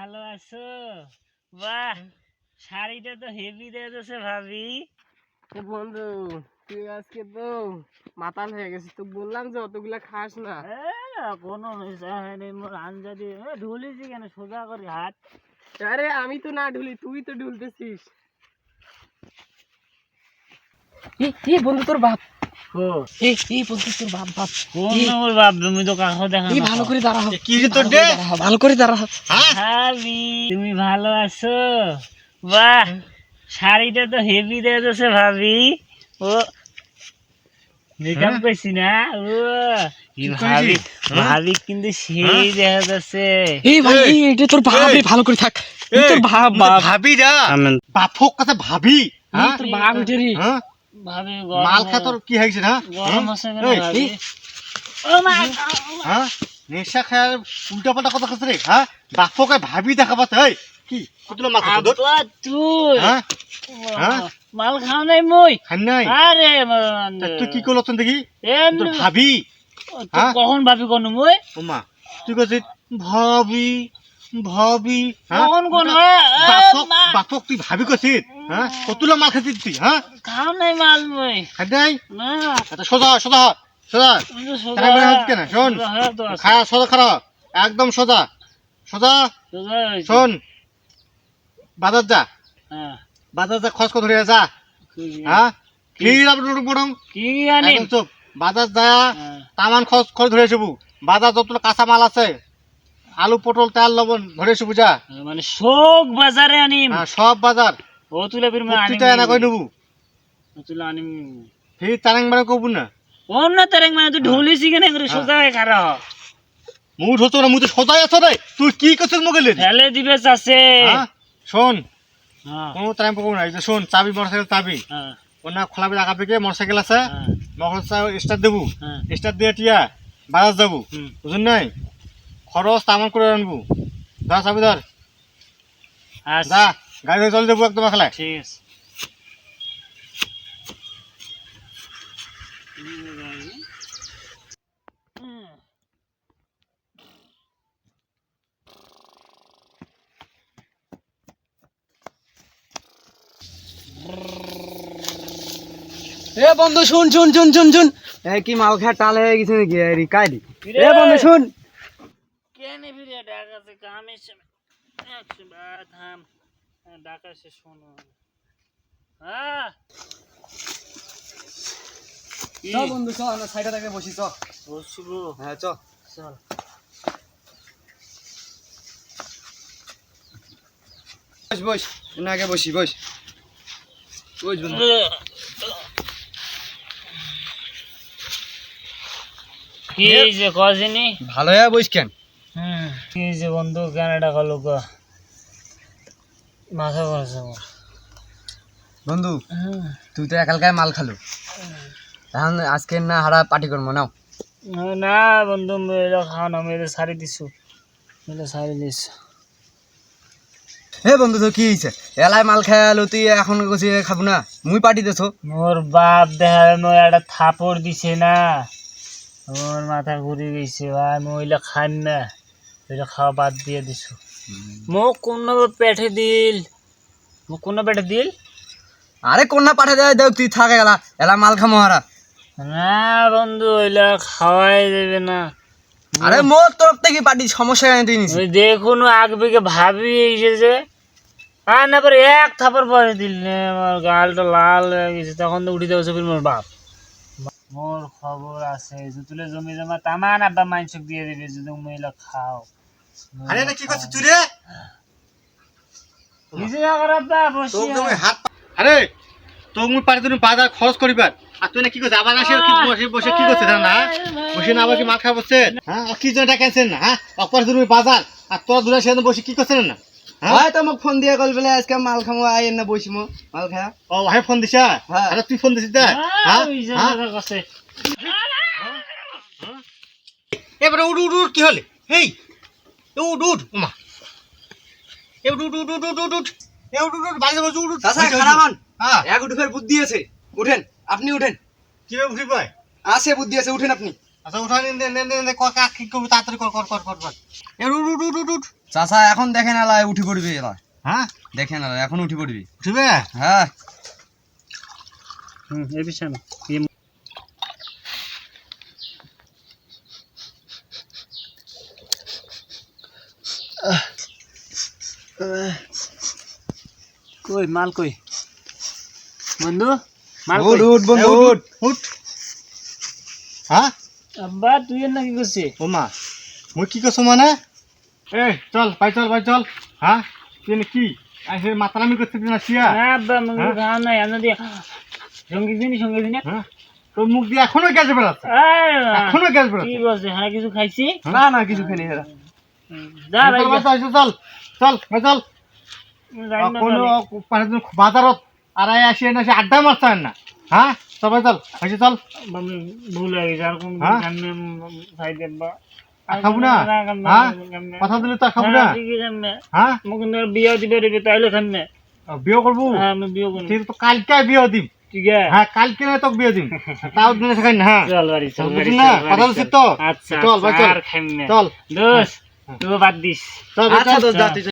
ভালো আছো? বাহ শাড়িটা তো হেভি দিয়েছে ভাবি। বন্ধু তুই আজকে তো মাতাল হয়ে গেছিস। তো বললাম যে অতগুলা খাস না। এ, কোনো নেশা হয়নি মোর আঞ্জা দিয়ে এ, ঢুলিছি কেন? সোজা করে হাত। আরে আমি তো না ঢুলি তুই তো ঢুলতেছিস। কি বন্ধু তোর বাপ ও এই এই বন্ধু তোর বাপ বাপ? কোন নম্বর বাপ? তুমি তো কাকো দেখা এই ভালো করে ভালো ভাবি তুমি ভালো আছো? বাহ! শাড়িটা তো হেভি দিয়েছে ভাবি। ও মেকআপ করছি না? ও ভাবি? ভাবি কিন্তু সেই দেখা যাচ্ছে। এই ভাই এই এটা তোর বাপ ভালো করে থাক। এই তোর বাপ বাপ ভাবি। যা। বাপক কথা ভাবি। হ্যাঁ? তোর বাপ হ্যাঁ? ভাবি মাল খা তোর কি হয়েছে হ্যাঁ গরম আছে কেন? ও মা হ্যাঁ? নেশা খায় উল্টা পাল্টা কথা কথা রে হ্যাঁ? বাপকে ভাবি দেখা পাচ্ছে এই কি? কতগুলো মাল তোর? তুই। হ্যাঁ? হ্যাঁ? মাল খাও নাই মই। খান নাই? আরে তুই কি করল তোর দেখি? তোর ভাবি? তুই হ্যাঁ? কখন ভাবি কোন মই? ও মা তুই কছিস ভাবি ভাবি হ্যাঁ? কখন কোন? বাপক বাপক তুই ভাবি কছিস হ্যাঁ? কতগুলো মাল খাচ্ছিস তুই হ্যাঁ? খাও নাই মাল মই খাই নাই? না। সোজা সোজা সোজা। কেন? শোন। তো সোজা খারাপ একদম সোজা। সোজা। শোন। বাজার যা। হ্যাঁ, বাজার যা খরচ করে ধরে যা। হ্যাঁ? কি বরং? কি একদম চুপ। বাজার যা। তামান খরচ করে ধরে আসব। বাজার যত কাঁচা মাল আছে আলু পটল তেল লবণ ধরে আসব যা। মানে শোক বাজারে আনিম। হ্যাঁ, সব বাজার। ও তুলে ফির নেব? ফির তারাং মানে না? অন্য তারেক মানে তুই ঢুলিছি কেন করে সোজা হয়ে খারা হ। মুঠ হতো না মুখ তো সোজাই আছো রে। তুই কি করছিস মোবাইলে ফেলে দিবে চাষে। হ্যাঁ শোন। কোনো তারাং করব না শোন চাবি মোটরসাইকেল চাবি। ওনা খোলাবি রাখা পেকে মোটরসাইকেল আছে। মোটরসাইকেল স্টার্ট দেবো। স্টার্ট দিয়ে টিয়া বাজার যাব। বুঝুন নাই? খরচ তামান করে আনব। যা চাবি ধর। যা। গাড়ি চলে যাব একদম খেলায় ঠিক আছে। এ বন্ধু শুন শুন শুন শুন শুন। এ কি মাল খা টাল হয়ে গেছে নাকি? আরে কাইদি এ বন্ধু শুন। কেন ফিরে ডাকাতে কামে থাম। ডাকা সে শোনো হ্যাঁ চ বন্ধু চ সাইডে থেকে বসি চ বসবো হ্যাঁ চ চল। বস বস না আগে বসি বস। বস বন্ধু। কি যে কজিনি ভালো হয়ে বস কেন? হুম কি যে বন্ধু কেন ডাকা লোক? মাথা করছে আমার। বন্ধু হুম। তুই তো একালকায় মাল খালো। এখন আজকে না হারা পার্টি করব নাও। না বন্ধু মেয়েরা খাও না মেয়েরা সারি দিছু মেয়েরা সারি দিছ হে বন্ধু তো কি হয়েছে? এলাই মাল খাই আলো তুই এখন কছি খাব না। মুই পার্টি দেছো। মোর বাপ দেখা মই একটা থাপড় দিছে না। মোর মাথা ঘুরে গেছে ভাই মহিলা খান না। ওইটা খাওয়া বাদ দিয়ে দিছু। মোক কোন পেটে দিল। মোক কোন দিল? আরে কন্যা পাঠে দেয় দেখ তুই থাকে গেলা এলা মাল না বন্ধু ওইলা খাওয়াই দেবে না। আরে মোর তরফ থেকে পার্টি সমস্যা তুই নিস দেখুন ভাবি এসেছে। আর না পরে এক থাপড় পরে দিল আমার গালটা লাল হয়ে গেছে তখন তো উঠে দেওয়া মোর বাপ। মোর খবর আছে যে তুলে জমি জমা তামান আব্বা মাইনসক দিয়ে দিবে যদি মহিলা খাও। আরে কি করছিস তুই রে? তো হাত আরে তোকে মুই পারি তুমি বাজার খরচ করিবার আর তুই না কি করছিস? আবার আসে কি বসে বসে কি করছিস? না বসে না আবার কি মাখা বসছে হ্যাঁ কি জন্য ডাকাইছেন না হ্যাঁ? অপর তুমি বাজার আর তোরা দূরে সেখানে বসে কি করছেন না? হ্যাঁ? তো মোক ফোন দিয়ে কল বেলা আজকে মাল খামো আই না বসিমো মাল খা। ও ভাই ফোন দিছা? হ্যাঁ। আরে তুই ফোন দিছিস দেখ হ্যাঁ? হ্যাঁ? এবারে উঠ উঠ কি হলে? এই উঠ উঠ ওমা এ উঠ উঠ উঠ উঠ উঠ উঠ উঠ এ উঠ উঠ উঠ বাইরে বসে উঠ চাচা হ্যাঁ এক উঠে বুদ্ধি আছে উঠেন আপনি উঠেন কীভাবে উঠি পাই আছে বুদ্ধি আছে উঠেন আপনি আচ্ছা উঠা নিন নে নে নে নে কর কাক কি করবি তাড়াতাড়ি কর কর কর কর কর এ উঠ উঠ উঠ চাচা এখন দেখেন এলাই উঠি পড়বি এলা হ্যাঁ দেখেন এলা এখন উঠি পড়বি উঠবে হ্যাঁ হুম বিছানা কই মাল কই? বন্ধু মাল উঠ উঠ বন্ধু উঠ উঠ। হ্যাঁ? আব্বা তুই এর নাকি করছিস? ও মা মই কি কৈছো মানে? এ চল ভাই চল ভাই চল। হ্যাঁ? তুই কি? আইসে মাতালামি করছিস না সিয়া না আব্বা মুখ হ্যাঁ? খাওয়া নাই আমরা দিয়ে সঙ্গে দিনি সঙ্গে দিনে হ্যাঁ? তোর মুখ দিয়ে এখনও গ্যাস বেড়াচ্ছে আরে এখনও গ্যাস কি বলছে হ্যাঁ কিছু খাইছি? না না কিছু এরা যা ভাই চল, চল, চল চল। কোনো মানে বাজারত আড়াই আসি এনে সে আড্ডা মারছেন না? হ্যাঁ? চল ভাই চল। ভাই চল। ভুল হয়ে গেছে আর কোন হ্যাঁ? সামনে খাই দেবা আর খাব না? হ্যাঁ? কথা দিলে তো খাব না? হ্যাঁ? মোক বিয়া দিবে দিবে তাইলে খামে ও, বিয়ে করব? হ্যাঁ আমি বিয়ে করব। ঠিক তো কালকে বিয়ে দিম। ঠিক আছে। হ্যাঁ কালকে না তোকে বিয়ে দিম। তাও দিনে না। হ্যাঁ চল বাড়ি চল বাড়ি না? কথা বাড়ি তো? আচ্ছা চল, ভাই, চল। আর খাইমে চল। দোষ তুই বাদ দিস। চল ভাই,